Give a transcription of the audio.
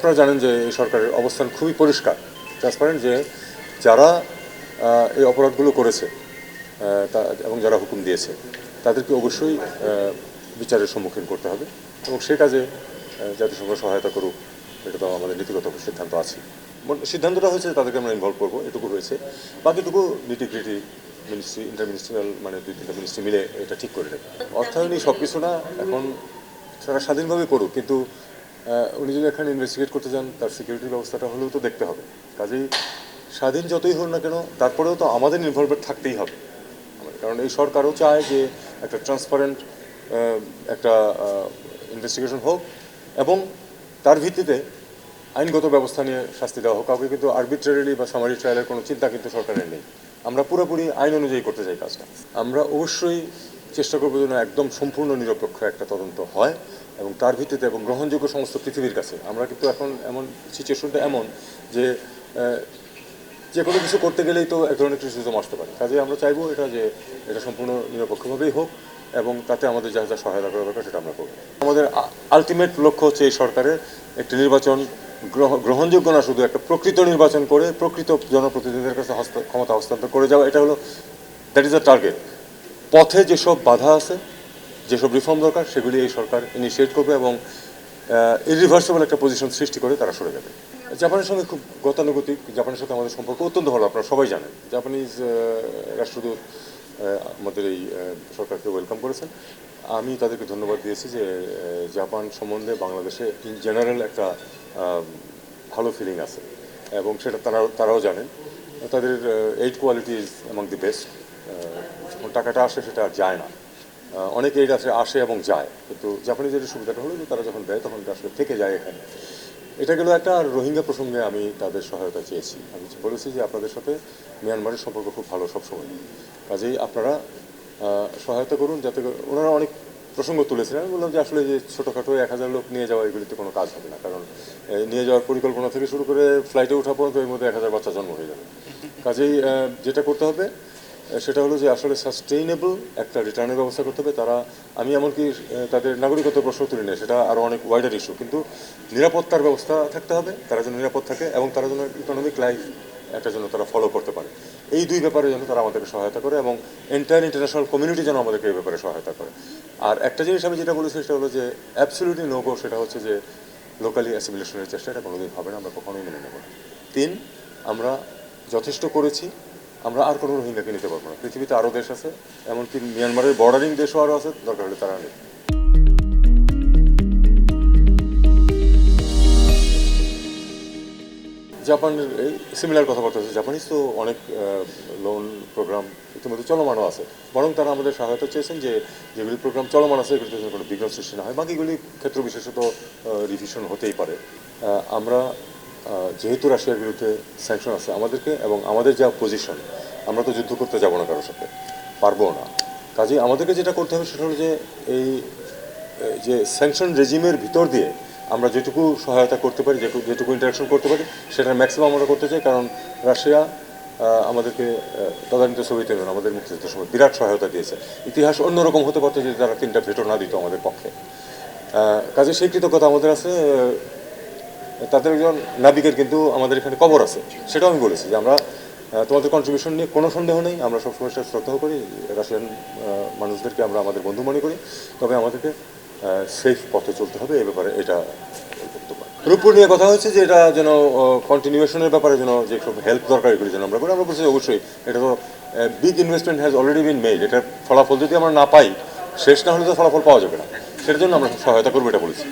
আপনারা জানেন যে এই সরকারের অবস্থান খুবই পরিষ্কার। ট্রান্সপারেন্ট যে যারা এই অপরাধগুলো করেছে এবং যারা হুকুম দিয়েছে, তাদেরকে অবশ্যই বিচারের সম্মুখীন করতে হবে এবং সে কাজে জাতিসংঘ সহায়তা করুক, এটা তো আমাদের নীতিগত সিদ্ধান্ত আছে। সিদ্ধান্তটা হয়েছে তাদেরকে আমরা ইনভলভ করব, এটুকু হয়েছে বাকিটুকু নিটিগ্রিটি মিনিস্ট্রি ইন্টারমিনিস্ট্রিয়াল মানে দুই তিনটা মিনিস্ট্রি মিলে এটা ঠিক করে নেবে। অর্থায়নই সব কিছু না, এখন তারা স্বাধীনভাবে করুক, কিন্তু উনি যদি এখানে ইনভেস্টিগেট করতে যান, তার সিকিউরিটির ব্যবস্থাটা হলেও তো দেখতে হবে। কাজেই স্বাধীন যতই হোক না কেন, তারপরেও তো আমাদের ইনভলভমেন্ট থাকতেই হবে। কারণ এই সরকারও চায় যে একটা ট্রান্সপারেন্ট একটা ইনভেস্টিগেশন হোক এবং তার ভিত্তিতে আইনগত ব্যবস্থা নিয়ে শাস্তি দেওয়া হোক। কাউকে কিন্তু আরবিট্রারিলি বা সামারি ট্রায়ালের কোনো চিন্তা কিন্তু সরকারের নেই। আমরা পুরোপুরি আইন অনুযায়ী করতে চাই কাজটা। আমরা অবশ্যই চেষ্টা করব যেন একদম সম্পূর্ণ নিরপেক্ষ একটা তদন্ত হয় এবং তার ভিত্তিতে এবং গ্রহণযোগ্য সমস্ত পৃথিবীর কাছে। আমরা কিন্তু এখন এমন সিচুয়েশনটা এমন যে যে কোনো কিছু করতে গেলেই তো এক ধরনের ক্রিটিসিজম আসতে পারে। কাজে আমরা চাইব এটা যে এটা সম্পূর্ণ নিরপেক্ষভাবেই হোক এবং তাতে আমাদের যা যা সহায়তা করা দরকার সেটা আমরা করব। আমাদের আলটিমেট লক্ষ্য হচ্ছে এই সরকারের একটি নির্বাচন গ্রহ- গ্রহণযোগ্য না, শুধু একটা প্রকৃত নির্বাচন করে প্রকৃত জনপ্রতিনিধিদের কাছে ক্ষমতা হস্তান্তর করে যাওয়া, এটা হলো দ্যাট ইজ দ্য টার্গেট পথে যেসব বাধা আছে, যেসব রিফর্ম দরকার, সেগুলি এই সরকার ইনিশিয়েট করবে এবং ইরিভার্সেবল একটা পজিশন সৃষ্টি করে তারা সরে যাবে। জাপানের সঙ্গে খুব গতানুগতিক, জাপানের সাথে আমাদের সম্পর্ক অত্যন্ত ভালো, আপনারা সবাই জানেন। জাপানিজ রাষ্ট্রদূত আমাদের এই সরকারকে ওয়েলকাম করেছেন। আমি তাদেরকে ধন্যবাদ দিয়েছি যে জাপান সম্বন্ধে বাংলাদেশে ইন জেনারেল একটা ভালো ফিলিং আছে। এবং সেটা তারাও তারাও জানেন। তাদের aid quality is among the best টাকাটা আসে সেটা আর যায় না। অনেকে আছে আসে এবং যায়। কিন্তু জাপানিজের সুবিধাটা হলো যে তারা যখন দেয় তখন এটা আসলে থেকে যায় এখানে। এটা গেল একটা রোহিঙ্গা প্রসঙ্গে আমি তাদের সহায়তা চেয়েছি। আমি বলেছি যে আপনাদের সাথে মিয়ানমারের সম্পর্ক খুব ভালো সবসময়। কাজেই আপনারা সহায়তা করুন যাতে ওনারা অনেক প্রসঙ্গ তুলেছিলেন আমি বললাম যে আসলে যে ছোটোখাটো এক হাজার লোক নিয়ে যাওয়া এগুলিতে কোনো কাজ হবে না। কারণ নিয়ে যাওয়ার পরিকল্পনা থেকে শুরু করে ফ্লাইটে ওঠা পর্যন্ত এর মধ্যে এক হাজার বাচ্চা জন্ম হয়ে যাবে। কাজেই যেটা করতে হবে সেটা হলো যে আসলে সাস্টেইনেবল একটা রিটার্নের ব্যবস্থা করতে হবে। তারা, আমি এমনকি তাদের নাগরিকত্ব প্রশ্ন তুলি না সেটা আরও অনেক ওয়াইডার ইস্যু কিন্তু নিরাপত্তার ব্যবস্থা থাকতে হবে, তারা যেন নিরাপদ থাকে এবং তারা যেন ইকোনমিক লাইফ একটা যেন তারা ফলো করতে পারে। এই দুই ব্যাপারে যেন তারা আমাদেরকে সহায়তা করে এবং এন্টায়ার ইন্টারন্যাশনাল কমিউনিটি যেন আমাদেরকে এই ব্যাপারে সহায়তা করে। আর একটা জিনিস আমি যেটা বলেছি সেটা হলো যে অ্যাবসলিউটলি নো গো সেটা হচ্ছে যে লোকালি অ্যাসিমিলেশনের চেষ্টা, এটা কোনোদিন হবে না, আমরা কখনোই মেনে নেব তিন, আমরা যথেষ্ট করেছি আমরা আর কোনো রোহিঙ্গাকে নিতে পারব না। পৃথিবীতে আরও দেশ আছে, এমনকি মিয়ানমারের বর্ডারিং দেশও আরও আছে, দরকার হলে তারা নেই জাপানের এই সিমিলার কথাবার্তা হচ্ছে জাপানিজ তো অনেক লোন প্রোগ্রাম ইতিমধ্যে চলমানও আছে। বরং তারা আমাদের সহায়তা চেয়েছেন যে যেগুলি প্রোগ্রাম চলমান আছে, এগুলিতে কোনো বিঘ্ন সৃষ্টি না হয়। বাকিগুলি ক্ষেত্র বিশেষত রিভিশন হতেই পারে। আমরা যেহেতু রাশিয়ার বিরুদ্ধে স্যাংশন আছে আমাদেরকে এবং আমাদের যা পজিশন আমরা তো যুদ্ধ করতে যাব না কারোর সাথে, পারব না। কাজেই আমাদেরকে যেটা করতে হবে সেটা হলো যে এই, যে স্যাংশন রেজিমের ভিতর দিয়ে আমরা যেটুকু সহায়তা করতে পারি, যেটুকু যেটুকু ইন্টারাকশন করতে পারি, সেটার ম্যাক্সিমাম আমরা করতে চাই, কারণ রাশিয়া আমাদেরকে তদানীত সোভিয়েত ইউনিয়ন, আমাদের মুক্তিযুদ্ধের সময় বিরাট সহায়তা দিয়েছে। ইতিহাস অন্যরকম হতে পারতো যদি তারা তিনটা ভেটো না দিত আমাদের পক্ষে। কাজে সেই কৃতজ্ঞতা আমাদের আছে তাদের একজন নাবিকের কিন্তু আমাদের এখানে কবর আছে। সেটাও আমি বলেছি যে আমরা তোমাদের কন্ট্রিবিউশন নিয়ে কোনো সন্দেহ নেই। আমরা সবসময় সেটা শ্রদ্ধা করি রাশিয়ান মানুষদেরকে আমরা আমাদের বন্ধু মনে করি। তবে আমাদেরকে সেফ পথে চলতে হবে। এ ব্যাপারে এটা রূপপুর নিয়ে কথা হচ্ছে যে এটা যেন কন্টিনিউশনের ব্যাপারে যেন যে সব হেল্প দরকার, এগুলি যেন আমরা করি। আমরা বলছি অবশ্যই, এটা তো big investment has already been made এটার ফলাফল যদি আমরা না পাই, শেষ না হলে তো ফলাফল পাওয়া যাবে না। সেটার জন্য আমরা সহায়তা করব, এটা বলেছি।